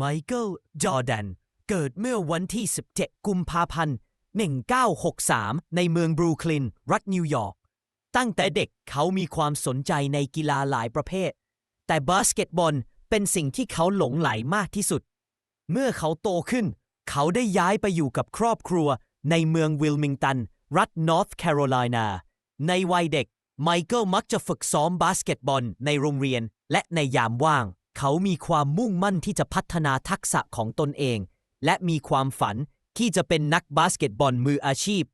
ไมเคิลจอร์แดน เกิดเมื่อวันที่ 17 กุมภาพันธ์ 1963 ในเมืองบรูคลิน รัฐนิวยอร์ก ตั้งแต่เด็กเขามีความสนใจในกีฬาหลายประเภท แต่บาสเกตบอลเป็นสิ่งที่เขาหลงไหลมากที่สุด เมื่อเขาโตขึ้น เขาได้ย้ายไปอยู่กับครอบครัวในเมืองวิลมิงตัน รัฐนอร์ทแคโรไลนา ในวัยเด็ก ไมเคิลมักจะฝึกซ้อมบาสเกตบอลในโรงเรียนและในยามว่าง เขามีความมุ่งมั่นที่จะพัฒนาทักษะของตนเอง และมีความฝันที่จะเป็นนักบาสเกตบอลมืออาชีพ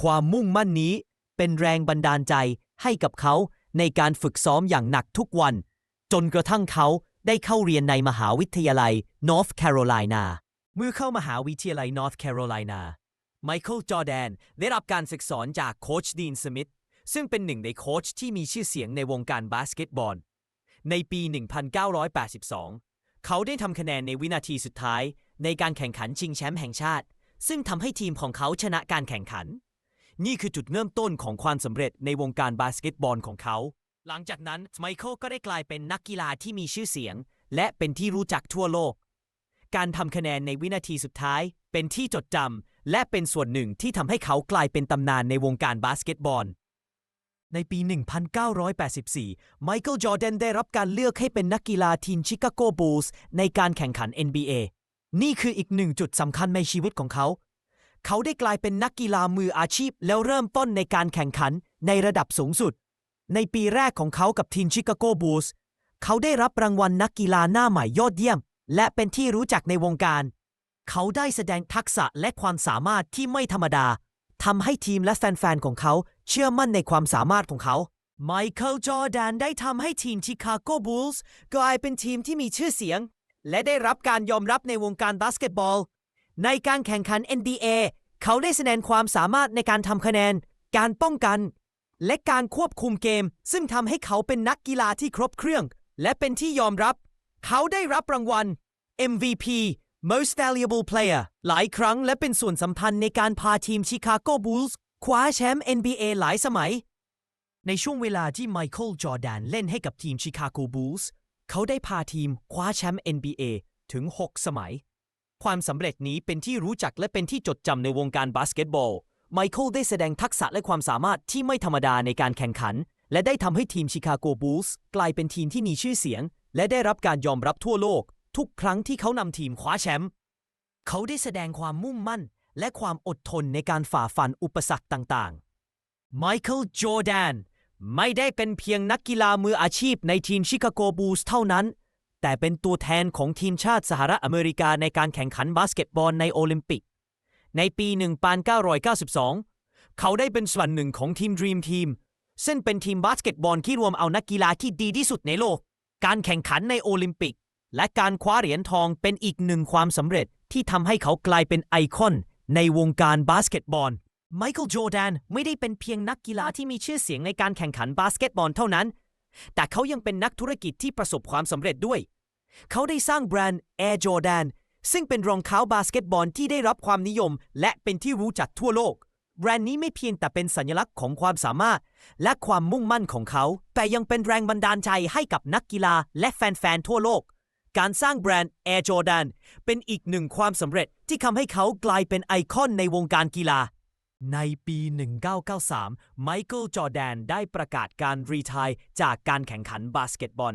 ความมุ่งมั่นนี้เป็นแรงบันดาลใจให้กับเขาในการฝึกซ้อมอย่างหนักทุกวัน จนกระทั่งเขาได้เข้าเรียนในมหาวิทยาลัย North Carolina เมื่อเข้ามหาวิทยาลัย North Carolina ไมเคิลจอแดนได้รับการศึกษาจากโคชดีนสมิธซึ่งเป็นหนึ่งในโค้ชที่มีชื่อเสียงในวงการบาสเกตบอล ในปี 1982 เขาได้ทำคะแนนในวินาทีสุดท้าย ในการแข่งขันชิงแชมป์แห่งชาติ ซึ่งทำให้ทีมของเขาชนะการแข่งขัน นี่คือจุดเริ่มต้นของความสำเร็จในวงการบาสเกตบอลของเขา หลังจากนั้นไมเคิลก็ได้กลายเป็นนักกีฬาที่มีชื่อเสียง และเป็นที่รู้จักทั่วโลก การทำคะแนนในวินาทีสุดท้าย เป็นที่จดจำและเป็นส่วนหนึ่งที่ทำให้เขากลายเป็นตำนานในวงการบาสเกตบอล ในปี 1984 ไมเคิลจอร์แดนได้รับการเลือกให้เป็นนักกีฬาทีมชิคาโกบูลส์ในการแข่งขัน NBA นี่คืออีกหนึ่งจุดสำคัญในชีวิตของเขา เขาได้กลายเป็นนักกีฬามืออาชีพแล้วเริ่มต้นในการแข่งขันในระดับสูงสุด ในปีแรกของเขากับทีมชิคาโกบูลส์เขาได้รับรางวัลนักกีฬาหน้าใหม่ยอดเยี่ยม และเป็นที่รู้จักในวงการ เขาได้แสดงทักษะและความสามารถที่ไม่ธรรมดา ทำให้ทีมและแฟนๆ ของเขา เชื่อมั่นในความสามารถของเขาไมเคิลจอร์แดนได้ทำให้ทีมชิคาโกบูลส์กลายเป็นทีมที่มีชื่อเสียง และได้รับการยอมรับในวงการบาสเกตบอล ในการแข่งขัน NBA เขาได้แสดงความสามารถในการทำคะแนน การป้องกัน และการควบคุมเกม ซึ่งทำให้เขาเป็นนักกีฬาที่ครบเครื่อง และเป็นที่ยอมรับ เขาได้รับรางวัล MVP Most Valuable Player หลายครั้งและเป็นส่วนสำคัญในการพาทีมชิคาโกบูลส์คว้าแชมป์ NBA หลายสมัย ในช่วงเวลาที่ไมเคิลจอร์แดนเล่นให้กับทีมชิคาโกบูลส์เขาได้พาทีมคว้าแชมป์ NBA ถึง 6 สมัย ความสำเร็จนี้เป็นที่รู้จักและเป็นที่จดจำในวงการบาสเกตบอล ไมเคิลได้แสดงทักษะและความสามารถที่ไม่ธรรมดาในการแข่งขัน และได้ทำให้ทีมชิคาโกบูลส์กลายเป็นทีมที่มีชื่อเสียง และได้รับการยอมรับทั่วโลก ทุกครั้งที่เขานำทีมคว้าแชมป์เขาได้แสดงความมุ่งมั่น และความอดทนในการฝ่าฟันอุปสรรคต่างๆ ไมเคิลจอร์แดนไม่ได้เป็นเพียงนักกีฬามืออาชีพในทีมชิคาโกบูลส์เท่านั้น แต่เป็นตัวแทนของทีมชาติสหรัฐอเมริกาในการแข่งขันบาสเกตบอลในโอลิมปิก ในปี 1992 เขาได้เป็นส่วนหนึ่งของทีม Dream Team ซึ่งเป็นทีมบาสเกตบอลที่รวมเอานักกีฬาที่ดีที่สุดในโลก การแข่งขันในโอลิมปิก และการคว้าเหรียญทองเป็นอีกหนึ่งความสำเร็จที่ทำให้เขากลายเป็นไอคอนในวงการบาสเกตบอล ไมเคิลจอร์แดนไม่ได้เป็นเพียงนักกีฬาที่มีชื่อเสียงในการแข่งขันบาสเกตบอลเท่านั้น แต่เขายังเป็นนักธุรกิจที่ประสบความสำเร็จด้วย เขาได้สร้างแบรนด์ Air Jordan ซึ่งเป็นรองเท้าบาสเกตบอลที่ได้รับความนิยม และเป็นที่รู้จักทั่วโลก แบรนด์นี้ไม่เพียงแต่เป็นสัญลักษณ์ของความสามารถ และความมุ่งมั่นของเขา แต่ยังเป็นแรงบันดาลใจให้กับนักกีฬาและแฟนๆทั่วโลก การสร้างแบรนด์ Air Jordan เป็นอีกหนึ่งความสำเร็จที่ทำให้เขากลายเป็นไอคอนในวงการกีฬา ในปี 1993 ไมเคิลจอร์แดนได้ประกาศการรีทายจากการแข่งขันบาสเกตบอล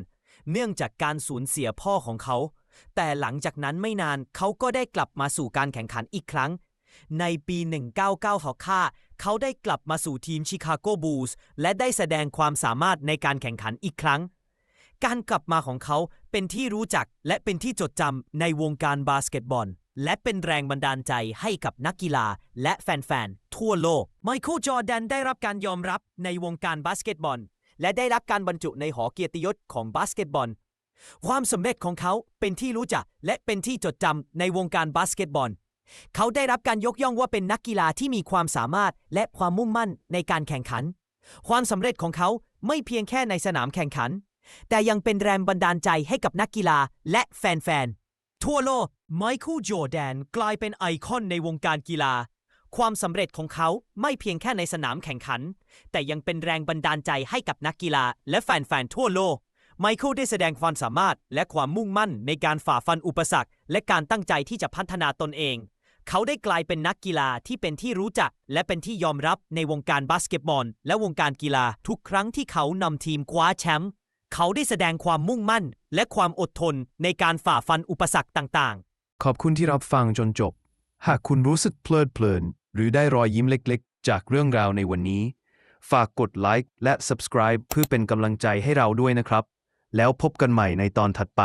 เนื่องจากการสูญเสียพ่อของเขา แต่หลังจากนั้นไม่นานเขาก็ได้กลับมาสู่การแข่งขันอีกครั้ง ในปี 1995เขาได้กลับมาสู่ทีมชิคาโกบูลส์และได้แสดงความสามารถในการแข่งขันอีกครั้ง การกลับมาของเขาเป็นที่รู้จักและเป็นที่จดจำในวงการบาสเกตบอล และเป็นแรงบันดาลใจให้กับนักกีฬาและแฟนๆ ทั่วโลก ไมเคิลจอร์แดนได้รับการยอมรับในวงการบาสเกตบอล และได้รับการบรรจุในหอเกียรติยศของบาสเกตบอล ความสำเร็จของเขาเป็นที่รู้จักและเป็นที่จดจำในวงการบาสเกตบอล เขาได้รับการยกย่องว่าเป็นนักกีฬาที่มีความสามารถและความมุ่งมั่นในการแข่งขัน ความสำเร็จของเขาไม่เพียงแค่ในสนามแข่งขัน แต่ยังเป็นแรงบันดาลใจให้กับนักกีฬาและแฟนๆ ทั่วโลก ไมเคิลจอร์แดนกลายเป็นไอคอนในวงการกีฬา ความสำเร็จของเขาไม่เพียงแค่ในสนามแข่งขัน แต่ยังเป็นแรงบันดาลใจให้กับนักกีฬาและแฟนๆ ทั่วโลก ไมเคิลได้แสดงความสามารถและความมุ่งมั่นในการฝ่าฟันอุปสรรค และการตั้งใจที่จะพัฒนาตนเองเขาได้กลายเป็นนักกีฬาที่เป็นที่รู้จัก และเป็นที่ยอมรับในวงการบาสเกตบอล และวงการกีฬาทุกครั้งที่เขานำทีมคว้าแชมป์ เขาได้แสดงความมุ่งมั่น และความอดทนในการฝ่าฟันอุปสรรคต่างๆ ขอบคุณที่รับฟังจนจบ หากคุณรู้สึกเพลิดเพลิน หรือได้รอยยิ้มเล็กๆ จากเรื่องราวในวันนี้ ฝากกดไลค์และ subscribe เพื่อเป็นกำลังใจให้เราด้วยนะครับ แล้วพบกันใหม่ในตอนถัดไป